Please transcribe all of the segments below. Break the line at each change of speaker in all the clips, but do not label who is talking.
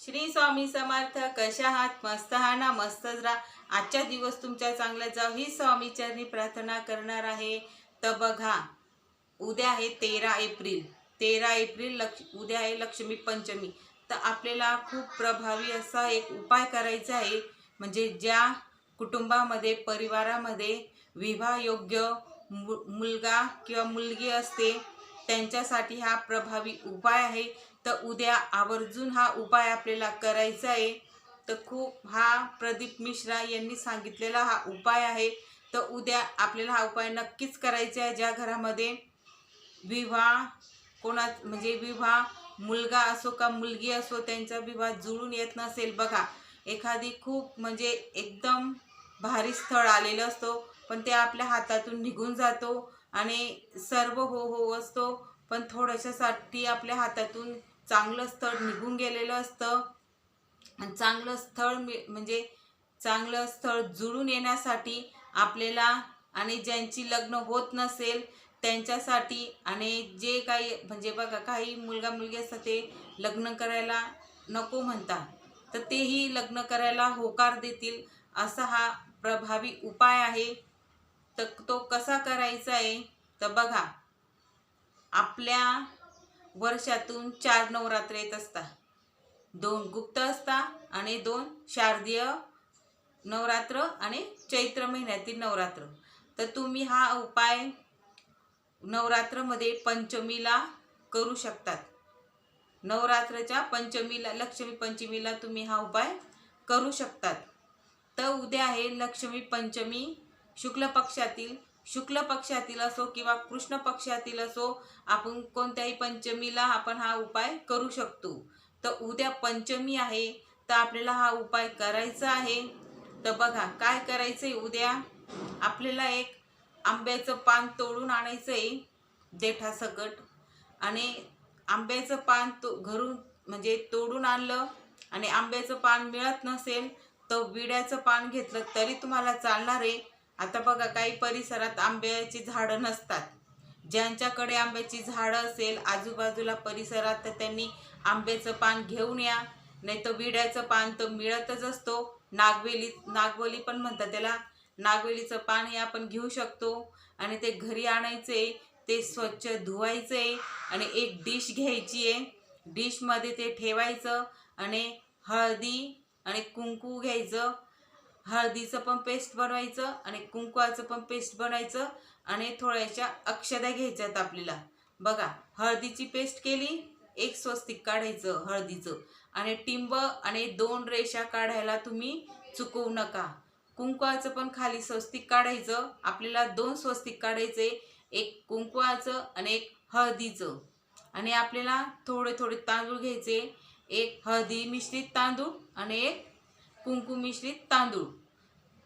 श्री स्वामी समर्थ कशा आहात मस्त हा ना मस्तच राहा. आजचा दिवस तुमच्या चांगला जाऊ ही स्वामी चरणी प्रार्थना करणार आहे. तर बघा उद्या आहे तेरा एप्रिल. तेरा एप्रिल लक्ष उद्या आहे लक्ष्मी पंचमी. तर आपल्याला खूप प्रभावी असा एक उपाय करायचा आहे. म्हणजे ज्या कुटुंबामध्ये परिवारामध्ये विवाहयोग्य मु मुलगा किंवा मुलगी असते त्यांच्यासाठी हा प्रभावी उपाय आहे. तर उद्या आवर्जून हा उपाय आपल्याला करायचा आहे. तर खूप हा प्रदीप मिश्रा यांनी सांगितलेला हा उपाय आहे. तर उद्या आपल्याला हा उपाय नक्कीच करायचा आहे. ज्या घरामध्ये विवाह कोणा म्हणजे विवाह मुलगा असो का मुलगी असो त्यांचा विवाह जुळून येत नसेल. बघा एखादी खूप म्हणजे एकदम भारी स्थळ आलेलं असतो पण ते आपल्या हातातून निघून जातो आणि सर्व हो हो असतो पण थोड्याशासाठी आपल्या हातातून चांगलं स्थळ निघून गेलेलं असतं. चांगलं स्थळ म्हणजे चांगलं स्थळ जुळून येण्यासाठी आपल्याला आणि ज्यांची लग्न होत नसेल त्यांच्यासाठी आणि जे काही म्हणजे बघा काही मुलगा मुलगी असतात ते लग्न करायला नको म्हणतात. तर तेही लग्न करायला होकार देतील असा हा प्रभावी उपाय आहे. तर तो कसा करायचा आहे? तर बघा आपल्या वर्षातून चार नवरात्र येत असतात दोन गुप्त असता आणि दोन शारदीय नवरात्र आणि चैत्र महिन्यातील नवरात्र. तर तुम्ही हा उपाय नवरात्रमध्ये पंचमीला करू शकतात. नवरात्रच्या पंचमीला लक्ष्मी पंचमीला तुम्ही हा उपाय करू शकतात. तर उद्या आहे लक्ष्मी पंचमी शुक्ल पक्षातील शुक्ल पक्षातील असो किंवा कृष्ण पक्षातील असो आपण कोणत्याही पंचमीला आपण हा उपाय करू शकतो. तर उद्या पंचमी आहे तर आपल्याला हा उपाय करायचा आहे. तर बघा काय करायचं आहे उद्या? आपल्याला एक आंब्याचं पान तोडून आणायचं आहे देठासकट आणि आंब्याचं पान तो घरून म्हणजे तोडून आणलं आणि आंब्याचं पान मिळत नसेल तर विड्याचं पान घेतलं तरी तुम्हाला चालणार आहे. आता बघा काही परिसरात आंब्याची झाडं नसतात. ज्यांच्याकडे आंब्याची झाडं असेल आजूबाजूला परिसरात तर त्यांनी आंब्याचं पान घेऊन या. नाही तर विड्याचं पान तर मिळतच असतो. नागवेली नागवली पण म्हणतात त्याला नागवेलीचं पान हे आपण घेऊ शकतो. आणि ते घरी आणायचे ते स्वच्छ धुवायचे आणि एक डिश घ्यायची आहे डिशमध्ये ते ठेवायचं आणि हळदी आणि कुंकू घ्यायचं. हळदीचं पण पेस्ट बनवायचं आणि कुंकवाचं पण पेस्ट बनवायचं आणि थोड्याशा अक्षदा घ्यायच्यात आपल्याला. बघा हळदीची पेस्ट केली एक स्वस्तिक काढायचं हळदीचं. आणि टिंब आणि दोन रेषा काढायला तुम्ही चुकवू नका. कुंकवाचं पण खाली स्वस्तिक काढायचं आपल्याला दोन स्वस्तिक काढायचे एक कुंकवाचं आणि एक हळदीचं. आणि आपल्याला थोडे थोडे तांदूळ घ्यायचे एक हळदी मिश्रित तांदूळ आणि एक कुंकू मिश्रित तांदूळ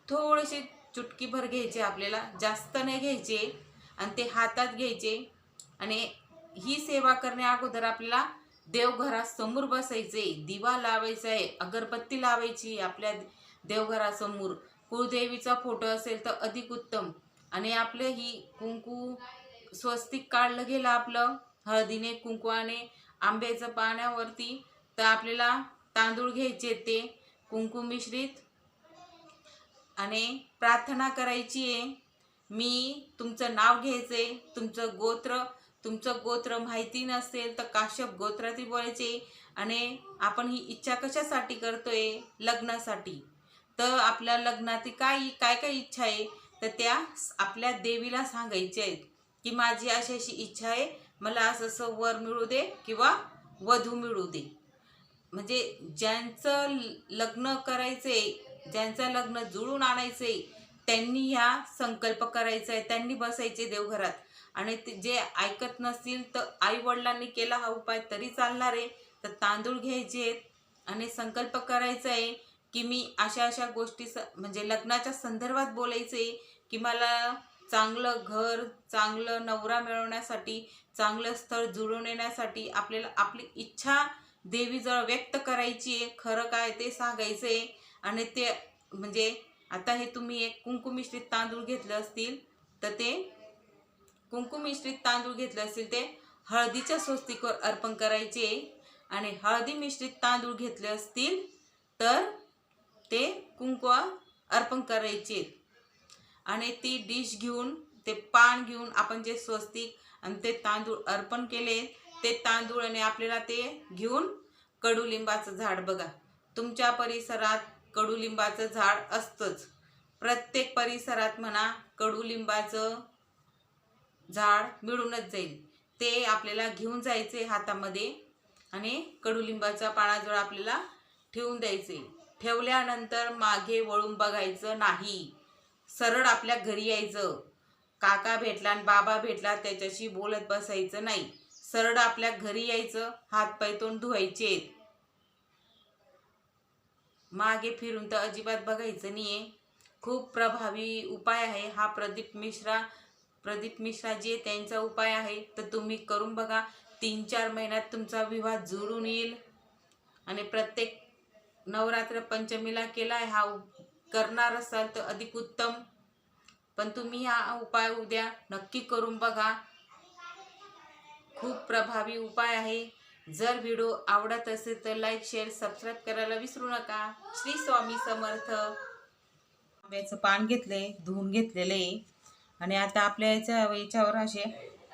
थोडेसे चुटकीभर घ्यायचे आपल्याला जास्त नाही घ्यायचे आणि ते हातात घ्यायचे. आणि ही सेवा करण्या अगोदर आपल्याला देवघरासमोर बसायचे दिवा लावायचा आहे अगरबत्ती लावायची आपल्या देवघरासमोर. कुळदेवीचा फोटो असेल तर अधिक उत्तम. आणि आपलं ही कुंकू स्वस्तिक काढलं गेलं आपलं हळदीने कुंकवाने आंब्याचं पाण्यावरती तर आपल्याला तांदूळ घ्यायचे ते. कुंकू मिश्रित आणि प्रार्थना करायची आहे. मी तुमचं नाव घ्यायचं तुमचं गोत्र तुमचं गोत्र माहिती नसेल तर काश्यप गोत्रातील बोलायचे. आणि आपण ही इच्छा कशासाठी करतोय? लग्नासाठी. तर आपल्या लग्नातील काय काय काय इच्छा आहे? तर त्या आपल्या देवीला सांगायच्या आहेत की माझी अशी अशी इच्छा आहे. मला असं असं वर मिळू दे किंवा वधू मिळू दे. म्हणजे ज्यांचं लग्न करायचंय ज्यांचं लग्न जुळून आणायचे त्यांनी ह्या संकल्प करायचा आहे त्यांनी बसायचे देवघरात. आणि ते जे ऐकत नसतील तर आई वडिलांनी केला हा उपाय तरी चालणार आहे. तर तांदूळ घ्यायचे आहेत आणि संकल्प करायचा आहे की मी अशा अशा गोष्टी स म्हणजे लग्नाच्या संदर्भात बोलायचं आहे की मला चांगलं घर चांगलं नवरा मिळवण्यासाठी चांगलं स्थळ जुळून येण्यासाठी आपल्याला आपली इच्छा देवीजवळ व्यक्त करायची आहे खरं काय ते सांगायचं आहे. आणि ते म्हणजे आता हे तुम्ही एक कुंकू मिश्रित तांदूळ घेतलं असतील तर ते कुंकू मिश्रित तांदूळ घेतले असतील ते हळदीच्या स्वस्तिकवर अर्पण करायचे आणि हळदी मिश्रित तांदूळ घेतले असतील तर ते कुंकू अर्पण करायचे आणि ती डिश घेऊन ते पान घेऊन आपण जे स्वस्तिक आणि ते तांदूळ अर्पण केले ते तांदूळ आणि आपल्याला ते घेऊन कडुलिंबाचं झाड बघा. तुमच्या परिसरात कडुलिंबाचं झाड असतंच. प्रत्येक परिसरात म्हणा कडुलिंबाचं झाड मिळूनच जाईल. ते आपल्याला घेऊन जायचे हातामध्ये आणि कडुलिंबाचा पानाजवळ आपल्याला ठेवून द्यायचे. ठेवल्यानंतर मागे वळून बघायचं नाही. सरळ आपल्या घरी यायचं. काका भेटला आणि बाबा भेटला त्याच्याशी बोलत बसायचं नाही. सरळ आपल्या घरी यायचं हात पाय तोंड धुवायचे मागे फिरून तर अजिबात बघायचं नाहीये. खूप प्रभावी उपाय आहे. हा प्रदीप मिश्रा प्रदीप मिश्रा जे त्यांचा उपाय आहे तर तुम्ही करून बघा. तीन चार महिन्यात तुमचा विवाह जुळून येईल. आणि प्रत्येक नवरात्र पंचमीला केला आहे हा करणार असाल तर अधिक उत्तम. पण तुम्ही हा उपाय उद्या नक्की करून बघा. खूप प्रभावी उपाय आहे. जर व्हिडिओ आवडत असेल तर लाईक शेअर सबस्क्राईब करायला विसरू नका. श्री स्वामी समर्थ. आंब्याचं पान घेतले धुवून घेतलेलं आहे. आणि आता आपल्या याच्या याच्यावर असे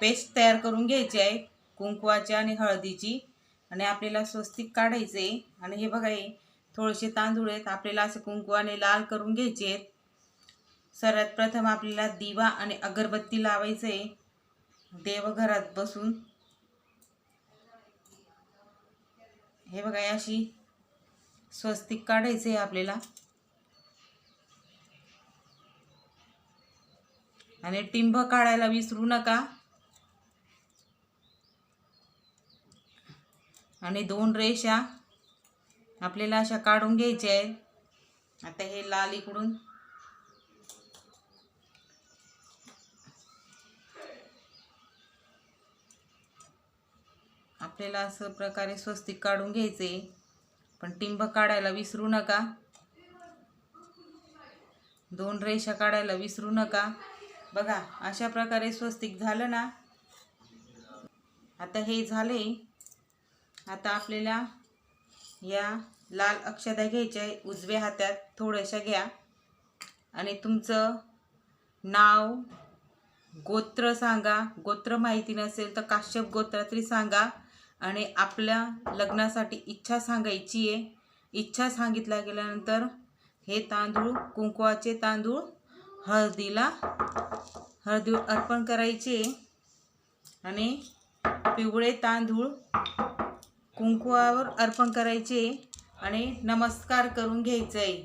पेस्ट तयार करून घ्यायची आहे कुंकवाची आणि हळदीची. आणि आपल्याला स्वस्तिक काढायचे आणि हे बघा हे थोडेसे तांदूळ आहेत. आपल्याला असे कुंकवाने लाल करून घ्यायचे आहेत. सर्वात प्रथम आपल्याला दिवा आणि अगरबत्ती लावायचं आहे देवघरात बसून हे बघा अशी स्वस्तिक काढायचं आहे आपल्याला. आणि टिंब काढायला विसरू नका. आणि दोन रेषा आपल्याला अशा काढून घ्यायच्या आहेत. आता हे लाल इकडून आपल्याला असं प्रकारे स्वस्तिक काढून घ्यायचे. पण टिंब काढायला विसरू नका. दोन रेषा काढायला विसरू नका. बघा अशा प्रकारे स्वस्तिक झालं ना? आता हे झाले. आता आपल्याला या लाल अक्षदा घ्यायच्या आहे. उजव्या हातात थोड्याशा घ्या. आणि तुमचं नाव गोत्र सांगा. गोत्र माहिती नसेल तर काश्यप गोत्रातली सांगा. आणि आपल्या लग्नासाठी इच्छा सांगायची आहे इच्छा सांगितल्या गेल्यानंतर हे तांदूळ कुंकवाचे तांदूळ हळदीला हळदीवर अर्पण करायचे. आणि पिवळे तांदूळ कुंकवावर अर्पण करायचे आणि नमस्कार करून घ्यायचं. आहे